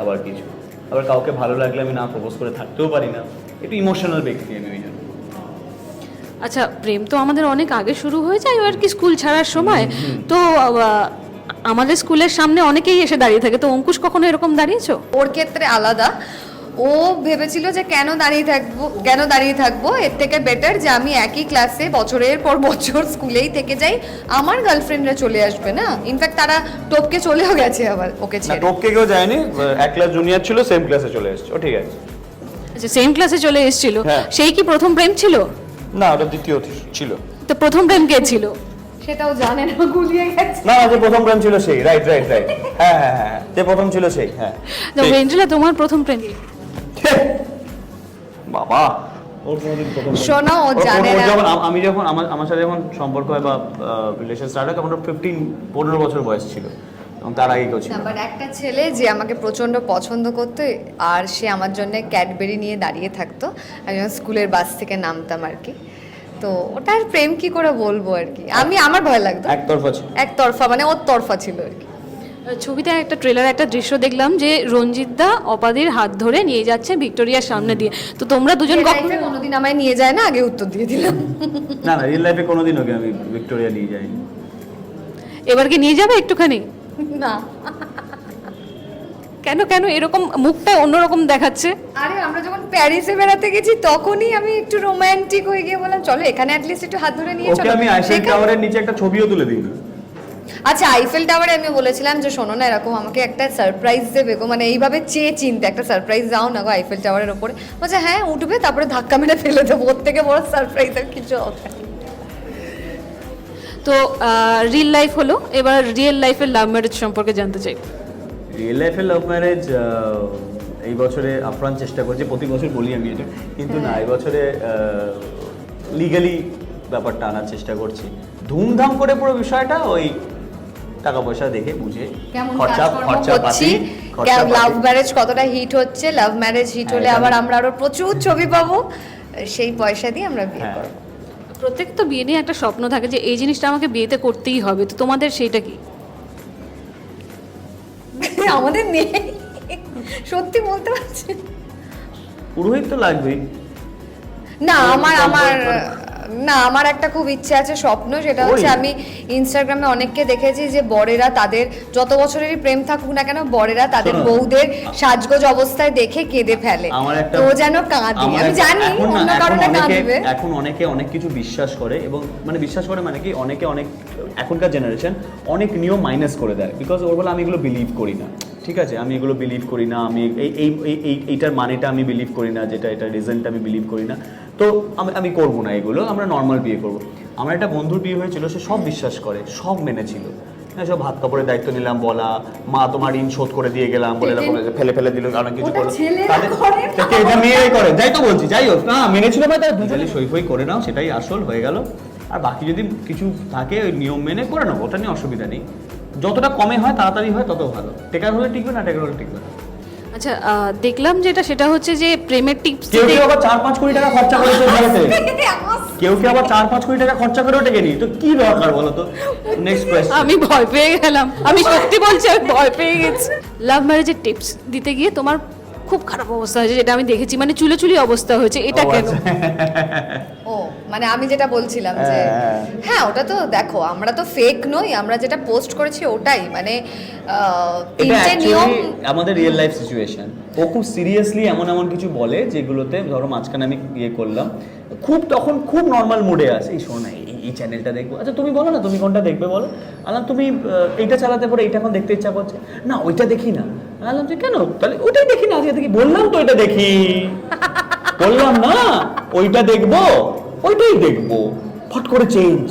আবার কিছু। আবার কাউকে ভালো লাগলে আমি না প্রপোজ করে থাকতেও পারি না। একটু ইমোশনাল ব্যক্তি আমি ওই জন্য। আচ্ছা প্রেম তো আমাদের অনেক আগে শুরু হয়ে যায় আর কি স্কুল ছাড়ার সময়? তো আমাদের স্কুলের সামনে অনেকেই এসে দাঁড়িয়ে থাকে। তো অঙ্কুশ কখনো এরকম দাঁড়িয়েছো? ওর ক্ষেত্রে আলাদা। ও ভেবেছিল যে কেন দাঁড়িয়ে থাকব কেন দাঁড়িয়ে থাকব? এর থেকে বেটার যে আমি একই ক্লাসে বছরের পর বছর স্কুলেই থেকে যাই আমার গার্লফ্রেন্ডরা চলে আসবে না? ইনফ্যাক্ট তারা টপকে চলেও গেছে আবার ওকে ছেড়ে। টপকে কেউ যায়নি এক ক্লাস জুনিয়র ছিল সেম ক্লাসে চলে এসছে। ও ঠিক আছে। আচ্ছা সেম ক্লাসে চলে এসেছিল। হ্যাঁ। সেই কি প্রথম প্রেম ছিল? না ওটা দ্বিতীয় ছিল। তো প্রথম প্রেম কে ছিল? সেটাও জানে না গুলিয়ে গেছে। না যে প্রথম প্রেম ছিল সেই রাইট রাইট রাইট হ্যাঁ হ্যাঁ হ্যাঁ যে প্রথম ছিল সেই হ্যাঁ। তো তোমার প্রথম প্রেম কি? বাবা। শোনো ও জানে না। আমি যখন আমার আমার সাথে যখন সম্পর্ক হয় বা রিলেশন স্টার্ট হয় তখন ফিফটিন পনেরো বছর বয়স ছিল। এবং তার আগে কেউ ছিল। না। বাট একটা ছেলে যে আমাকে প্রচণ্ড পছন্দ করতো আর সে আমার জন্য ক্যাডবেরি নিয়ে দাঁড়িয়ে থাকতো আমি স্কুলের বাস থেকে নামতাম আর কি। তো ওটার প্রেম কি করে বলব আর কি? আমি আমার ভয় লাগতো। একতরফা ছিল। একতরফা মানে ওর তরফা ছিল আর কি। ছবিতে একটা ট্রেলার একটা দৃশ্য দেখলাম যে রঞ্জিত দা অপাদির হাত ধরে নিয়ে যাচ্ছে ভিক্টোরিয়ার সামনে দিয়ে। তো তোমরা দুজন কখন কোনোদিন আমায় নিয়ে যায় না? আগে উত্তর দিয়ে দিলাম। না না রিয়েল লাইফে কোনোদিন ওকে আমি ভিক্টোরিয়া নিয়ে যাইনি। এবার কি নিয়ে যাবে একটুখানি? না। কেন কেন? এরকম মুখটা অন্যরকম দেখাচ্ছে। আরে আমরা যখন প্যারিসে বেড়াতে গেছি তখনই আমি একটু রোমান্টিক হয়ে গিয়ে বললাম চলো এখানে অ্যাটলিস্ট একটু হাত ধরে নিয়ে ওকে চলো। আমি আইফেল টাওয়ারের নিচে একটা ছবিও তুলে দিই আচ্ছা আইফেল টাওয়ারে আমি বলেছিলাম যে শোনো না এরকম আমাকে একটা সারপ্রাইজ দেবে গো। মানে এইভাবে চেয়ে চিনতে একটা সারপ্রাইজ দাও না গো আইফেল টাওয়ারের ওপরে বলছে হ্যাঁ উঠবে তারপরে ধাক্কা মেরে ফেলে দেবো। ওর থেকে বড় সারপ্রাইজ আর কিছু হবে তো রিয়েল লাইফ হলো। এবার রিয়েল লাইফের লাভ ম্যারেজ সম্পর্কে জানতে চাই। রিয়েল লাইফের লাভ ম্যারেজ এই বছরে আপ্রাণ চেষ্টা করছি। প্রতি বছর বলি আমি এটা। কিন্তু না এই বছরে লিগালি ব্যাপারটা আনার চেষ্টা করছি। ধুমধাম করে পুরো বিষয়টা ওই টাকা পয়সা দেখে বুঝে খরচা খরচা পাতি লাভ ম্যারেজ কতটা হিট হচ্ছে? লাভ ম্যারেজ হিট হ্যাঁ, হলে আবার আমরা আরও প্রচুর ছবি পাবো। সেই পয়সা দিয়ে আমরা বিয়ে হ্যাঁ। করব। প্রত্যেক তো বিয়ে নিয়ে একটা স্বপ্ন থাকে যে এই জিনিসটা আমাকে বিয়েতে করতেই হবে। তো তোমাদের সেইটা কি? আমাদের নেই। সত্যি বলতে পারছি পুরোহিত তো লাগবেই। না আমার আমার। না আমার একটা খুব ইচ্ছে আছে স্বপ্ন সেটা হচ্ছে আমি ইনস্টাগ্রামে অনেককে দেখেছি যে বরেরা তাদের যত বছরেরই প্রেম থাকুক না কেন বরেরা তাদের বউদের সাজগোজ অবস্থায় দেখে কেঁদে ফেলে। তো যেন কাঁদে। আমি জানি অন্য কারণে কাঁদবে। এখন অনেকে অনেক কিছু বিশ্বাস করে এবং মানে বিশ্বাস করে মানে কি অনেকে অনেক এখনকার জেনারেশন অনেক নিয়ম মাইনাস করে দেয় বিকজ ওর বলে আমি এগুলো বিলিভ করি না। ঠিক আছে আমি এগুলো বিলিভ করি না আমি এই এই এই- এই এইটার মানেটা আমি বিলিভ করি না যেটা এটা রিজনটা আমি বিলিভ করি না। তো আমি আমি করব না এগুলো আমরা নর্মাল বিয়ে করব। আমার একটা বন্ধুর বিয়ে হয়েছিল সে সব বিশ্বাস করে সব মেনেছিল। হ্যাঁ সব হাত কাপড়ের দায়িত্ব নিলাম বলা মা তোমার ঋণ শোধ করে দিয়ে গেলাম বলে এরকম ফেলে ফেলে দিল অনেক কিছু করল। করে এটা মেয়েরাই করে যাই তো বলছি যাই হোক না মেনেছিল ভাই তার দুজনে সই ফই করে নাও সেটাই আসল হয়ে গেল। আর বাকি যদি কিছু থাকে ওই নিয়ম মেনে করে নেব ওটা নিয়ে অসুবিধা নেই। যতটা কমে হয় তাড়াতাড়ি হয় তত ভালো। টেকার হলে টিকবে না টেকার হলে টিকবে না। আচ্ছা দেখলাম যেটা সেটা হচ্ছে যে প্রেমের টিপস কেউ কেউ আবার চার পাঁচ কোটি টাকা খরচা করে ভারতে কেউ কেউ আবার চার পাঁচ কোটি টাকা খরচা করেও টেকেনি তো কি দরকার বলো তো? নেক্সট কোয়েশ্চেন আমি ভয় পেয়ে গেলাম। আমি সত্যি বলছি আমি ভয় পেয়ে গেছি। লাভ ম্যারেজের টিপস দিতে গিয়ে তোমার খুব খারাপ অবস্থা হয়েছে যেটা আমি দেখেছি। মানে চুলে চুলি অবস্থা হয়েছে এটা ও, কেন? আচ্ছা। ও মানে আমি যেটা বলছিলাম যে হ্যাঁ, হ্যাঁ। হ্যাঁ ওটা তো দেখো আমরা তো ফেক নই আমরা যেটা পোস্ট করেছি ওটাই। মানে তিনটে নিয়ম আমাদের রিয়েল লাইফ সিচুয়েশন ও খুব সিরিয়াসলি এমন এমন কিছু বলে যেগুলোতে ধরো মাঝখানে আমি ইয়ে করলাম। খুব তখন খুব নর্মাল মুডে আছে। এই শোনো এই- চ্যানেলটা দেখব। আচ্ছা তুমি বলো না তুমি কোনটা দেখবে বলো? আলাম তুমি আহ, এইটা চালাতে পারো এইটা এখন দেখতে ইচ্ছা করছে। না ওইটা দেখি না। আলাম যে কেন? তাহলে ওটাই দেখি না আজকে দেখি বললাম তো ওইটা দেখি। বললাম না ওইটা দেখব ওইটাই দেখব। ফট করে চেঞ্জ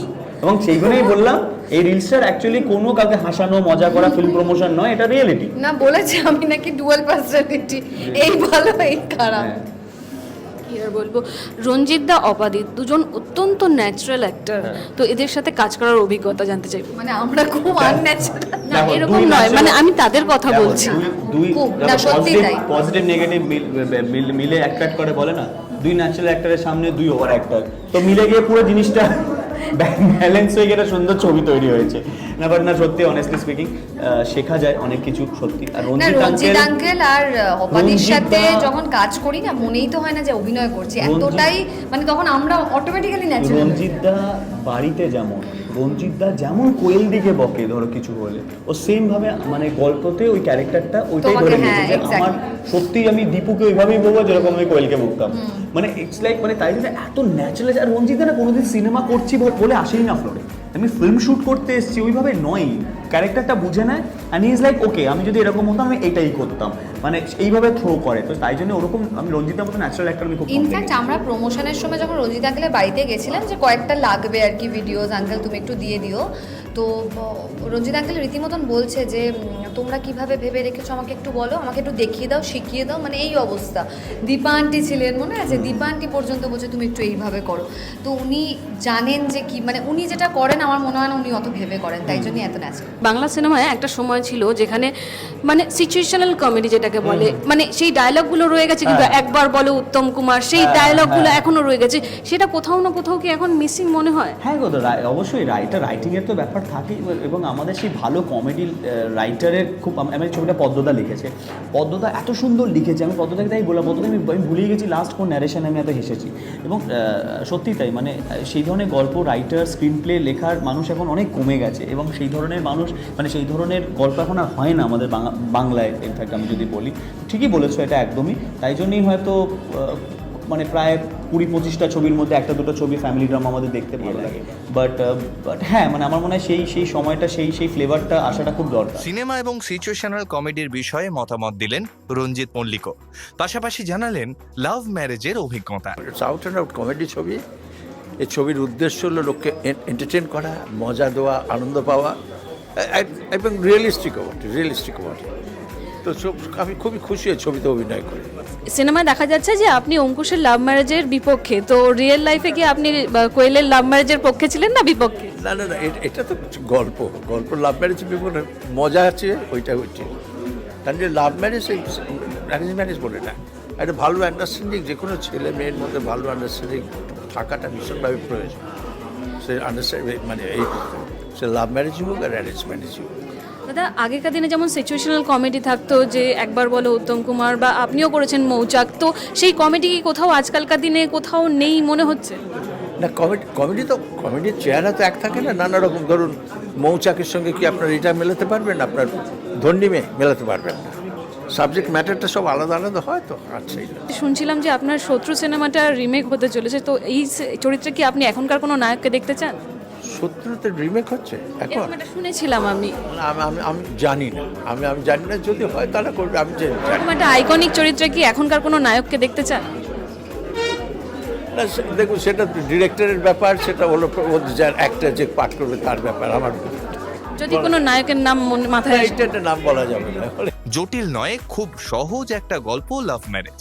এবং সেইগুলোই বললাম এই রিলসটার অ্যাকচুয়ালি কোনো কাউকে হাসানো মজা করা ফিল্ম প্রমোশন নয় এটা রিয়েলিটি না বলেছে আমি নাকি ডুয়াল পার্সোনালিটি এই ভালো এই খারাপ। হ্যাঁ। আর বলব রঞ্জিত দা অপাদিত দুজন অত্যন্ত ন্যাচারাল অ্যাক্টর। তো এদের সাথে কাজ করার অভিজ্ঞতা জানতে চাই। মানে আমরা খুব আনন্যাচারাল না এরকম নয় মানে আমি তাদের কথা বলছি। দুই- না, সত্যি তাই। পজিটিভ নেগেটিভ মিলে অ্যাট্রাক্ট করে বলে না? দুই ন্যাচারাল অ্যাক্টরের সামনে দুই ওভার অ্যাক্টর তো মিলে গিয়ে পুরো জিনিসটা ব্যালেন্স হয়ে গেলে সুন্দর ছবি তৈরি হয়েছে। না বাট না সত্যি অনেস্টলি স্পিকিং শেখা যায় অনেক কিছু সত্যি। আর রঞ্জিত রঞ্জিত আঙ্কেল আর অপাদির সাথে যখন কাজ করি না মনেই তো হয় না যে অভিনয় করছি। রঞ্জিত- এতটাই মানে তখন আমরা অটোমেটিক্যালি ন্যাচারাল রঞ্জিতদা বাড়িতে যেমন রঞ্জিতদা যেমন কোয়েল দিকে বকে ধরো কিছু হলে ও সেম ভাবে মানে গল্পতে ওই ক্যারেক্টারটা ওইটাই ধরে হ্যাঁ, নিয়েছে যে আমার সত্যি আমি দীপুকে ওইভাবেই বলব যেরকম আমি কোয়েলকে বকতাম। মানে ইটস লাইক মানে তাই জন্য এত ন্যাচারাল আর রঞ্জিত না কোনোদিন সিনেমা করছি বল- বলে আসেই না ফ্লোরে আমি ফিল্ম শুট করতে এসেছি ওইভাবে নয়। ক্যারেক্টারটা বুঝে নেয় অ্যান্ড ইজ লাইক ওকে আমি যদি এরকম হতাম আমি এটাই করতাম। মানে এইভাবে থ্রো করে। তো তাই জন্য ওরকম আমি রঞ্জিতের মতো ন্যাচারাল একটা আমি খুব ইনফ্যাক্ট আমরা প্রমোশনের সময় যখন রঞ্জিত আঙ্কেলের বাড়িতে গেছিলাম যে কয়েকটা লাগবে আর কি ভিডিওস আঙ্কেল তুমি একটু দিয়ে দিও। তো রঞ্জিত আঙ্কেল রীতিমতন বলছে যে তোমরা কীভাবে ভেবে রেখেছো আমাকে একটু বলো আমাকে একটু দেখিয়ে দাও শিখিয়ে দাও মানে এই অবস্থা। দীপা আন্টি ছিলেন মনে আছে? দীপা আন্টি পর্যন্ত বলছে তুমি একটু এইভাবে করো। তো উনি জানেন যে কি মানে উনি যেটা করেন আমার মনে হয় না উনি অত ভেবে করেন তাই জন্যই এত ন্যাচারাল বাংলা সিনেমায় একটা সময় ছিল যেখানে মানে সিচুয়েশনাল কমেডি যেটাকে বলে মানে সেই ডায়লগগুলো রয়ে গেছে কিন্তু হ্যাঁ। একবার বলো উত্তম কুমার সেই হ্যাঁ, ডায়লগগুলো হ্যাঁ। এখনও রয়ে গেছে। সেটা কোথাও না কোথাও কি এখন মিসিং মনে হয়? হ্যাঁ গো অবশ্যই রাইটার রাইটিংয়ের তো ব্যাপার থাকেই এবং আমাদের সেই ভালো কমেডি রাইটারের খুব আম- ছবিটা পদ্মদা লিখেছে। পদ্মদা এত সুন্দর লিখেছে আমি পদ্মদাকে তাই বললাম পদ্মদা আমি আমি ভুলিয়ে গেছি লাস্ট কোন ন্যারেশনে আমি এত হেসেছি। এবং সত্যি তাই মানে সেই ধরনের গল্প রাইটার স্ক্রিন প্লে লেখার মানুষ এখন অনেক কমে গেছে এবং সেই ধরনের মানুষ মানে সেই ধরনের গল্প এখন আর হয় না আমাদের বাংলায় ইনফ্যাক্ট আমি যদি বলি। ঠিকই বলেছ এটা একদমই। তাই জন্যই হয়তো মানে প্রায় কুড়ি পঁচিশটা ছবির মধ্যে একটা দুটো ছবি ফ্যামিলি ড্রামা আমাদের দেখতে ভালো লাগে। বাট বাট হ্যাঁ মানে আমার মনে হয় সেই সেই সময়টা সেই সেই ফ্লেভারটা আসাটা খুব দরকার। সিনেমা এবং সিচুয়েশনাল কমেডির বিষয়ে মতামত দিলেন রঞ্জিত মল্লিকও। পাশাপাশি জানালেন লাভ ম্যারেজের অভিজ্ঞতা। আউট অ্যান্ড আউট কমেডি ছবি। এই ছবির উদ্দেশ্য হলো লোককে এন্টারটেন করা মজা দেওয়া আনন্দ পাওয়া এবং রিয়েলিস্টিক বটে রিয়েলিস্টিক বটে তো আমি খুবই খুশি এই ছবিতে অভিনয় করে। সিনেমায় দেখা যাচ্ছে যে আপনি অঙ্কুশের লাভ ম্যারেজের বিপক্ষে তো রিয়েল লাইফে কি আপনি কোয়েলের লাভ ম্যারেজের পক্ষে ছিলেন না বিপক্ষে? না না না এটা তো গল্প গল্প লাভ ম্যারেজ বিভিন্ন মজা আছে ওইটা হচ্ছে। কারণ যে লাভ ম্যারেজ অ্যারেঞ্জ ম্যারেজ বলে না একটা ভালো আন্ডারস্ট্যান্ডিং যে কোনো ছেলে মেয়ের মধ্যে ভালো আন্ডারস্ট্যান্ডিং থাকাটা ভীষণভাবে প্রয়োজন। সে আন্ডারস্ট্যান্ডিং মানে এই সে লাভ ম্যারেজই হোক আর অ্যারেঞ্জ ম্যারেজই হোক। দাদা আগেকার দিনে যেমন সিচুয়েশনাল কমেডি থাকতো যে একবার বলো উত্তম কুমার বা আপনিও করেছেন মৌচাক তো সেই কমেডি কি কোথাও আজকালকার দিনে কোথাও নেই মনে হচ্ছে? না কমেডি কমেডি তো কমেডির চেহারা তো এক থাকে না নানা রকম। ধরুন মৌচাকের সঙ্গে কি আপনার এটা মেলাতে পারবেন? আপনার ধন্যি মেয়ে মেলাতে পারবেন না। সাবজেক্ট ম্যাটারটা সব আলাদা আলাদা হয় তো? আচ্ছা শুনছিলাম যে আপনার শত্রু সিনেমাটা রিমেক হতে চলেছে তো এই চরিত্রে কি আপনি এখনকার কোনো নায়ককে দেখতে চান? সত্যতে রিমেক হচ্ছে? এখন? শুনেছিলাম আমি। আমি আমি আমি জানি না। আমি আমি জানি না যদি হয় তাহলে করবে আমি জানি একটা আইকনিক চরিত্রে কি এখনকার কোনো নায়ককে দেখতে চান? না দেখুন সেটা ডিরেক্টরের ব্যাপার সেটা হলো অ্যাক্টার যে পাঠ করবে তার ব্যাপার আমার যদি কোনো নায়কের নাম মাথায় নাম বলা যাবে না। জটিল নয় খুব সহজ একটা গল্প লাভ ম্যারেজ